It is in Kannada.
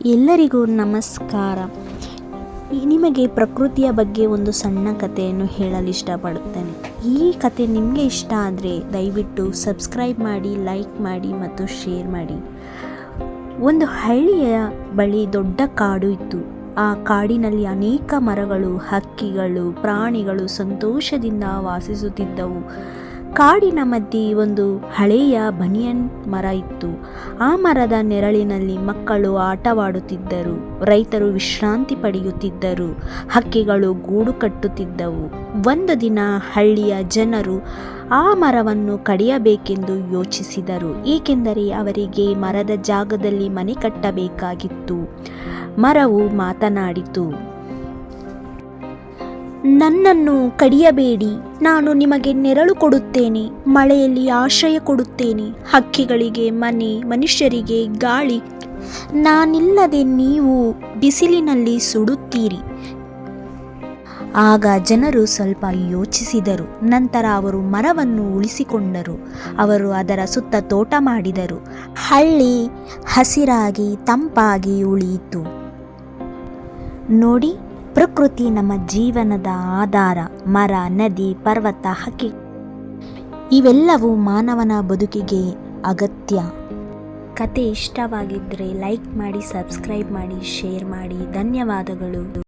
ಎಲ್ಲರಿಗೂ ನಮಸ್ಕಾರ. ನಿಮಗೆ ಪ್ರಕೃತಿಯ ಬಗ್ಗೆ ಒಂದು ಸಣ್ಣ ಕಥೆಯನ್ನು ಹೇಳಲು ಇಷ್ಟಪಡುತ್ತೇನೆ. ಈ ಕತೆ ನಿಮಗೆ ಇಷ್ಟ ಆದರೆ ದಯವಿಟ್ಟು ಸಬ್ಸ್ಕ್ರೈಬ್ ಮಾಡಿ ಲೈಕ್ ಮಾಡಿ ಮತ್ತು ಶೇರ್ ಮಾಡಿ. ಒಂದು ಹಳ್ಳಿಯ ಬಳಿ ದೊಡ್ಡ ಕಾಡು ಇತ್ತು. ಆ ಕಾಡಿನಲ್ಲಿ ಅನೇಕ ಮರಗಳು, ಹಕ್ಕಿಗಳು, ಪ್ರಾಣಿಗಳು ಸಂತೋಷದಿಂದ ವಾಸಿಸುತ್ತಿದ್ದವು. ಕಾಡಿನ ಮಧ್ಯೆ ಒಂದು ಹಳೆಯ ಬನಿಯನ್ ಮರ ಇತ್ತು. ಆ ಮರದ ನೆರಳಿನಲ್ಲಿ ಮಕ್ಕಳು ಆಟವಾಡುತ್ತಿದ್ದರು. ರೈತರು ವಿಶ್ರಾಂತಿ ಪಡೆಯುತ್ತಿದ್ದರು. ಹಕ್ಕಿಗಳು ಗೂಡು ಕಟ್ಟುತ್ತಿದ್ದವು. ಒಂದು ದಿನ ಹಳ್ಳಿಯ ಜನರು ಆ ಮರವನ್ನು ಕಡಿಯಬೇಕೆಂದು ಯೋಚಿಸಿದರು. ಏಕೆಂದರೆ ಅವರಿಗೆ ಮರದ ಜಾಗದಲ್ಲಿ ಮನೆ ಕಟ್ಟಬೇಕಾಗಿತ್ತು. ಮರವು ಮಾತನಾಡಿತು. ನನ್ನನ್ನು ಕಡಿಯಬೇಡಿ. ನಾನು ನಿಮಗೆ ನೆರಳು ಕೊಡುತ್ತೇನೆ. ಮಳೆಯಲ್ಲಿ ಆಶ್ರಯ ಕೊಡುತ್ತೇನೆ. ಹಕ್ಕಿಗಳಿಗೆ ಮನೆ, ಮನುಷ್ಯರಿಗೆ ಗಾಳಿ. ನಾನಿಲ್ಲದೆ ನೀವು ಬಿಸಿಲಿನಲ್ಲಿ ಸುಡುತ್ತೀರಿ. ಆಗ ಜನರು ಸ್ವಲ್ಪ ಯೋಚಿಸಿದರು. ನಂತರ ಅವರು ಮರವನ್ನು ಉಳಿಸಿಕೊಂಡರು. ಅವರು ಅದರ ಸುತ್ತ ತೋಟ ಮಾಡಿದರು. ಹಳ್ಳಿ ಹಸಿರಾಗಿ ತಂಪಾಗಿ ಉಳಿಯಿತು. ನೋಡಿ ಪ್ರಕೃತಿ ನಮ್ಮ ಜೀವನದ ಆಧಾರ, ಮರ, ನದಿ, ಪರ್ವತ, ಹಕ್ಕಿ. ಇವೆಲ್ಲವೂ ಮಾನವನ ಬದುಕಿಗೆ ಅಗತ್ಯ. ಕತೆ ಇಷ್ಟವಾಗಿದ್ದರೆ ಲೈಕ್ ಮಾಡಿ, ಸಬ್ಸ್ಕ್ರೈಬ್ ಮಾಡಿ, ಶೇರ್ ಮಾಡಿ. ಧನ್ಯವಾದಗಳು.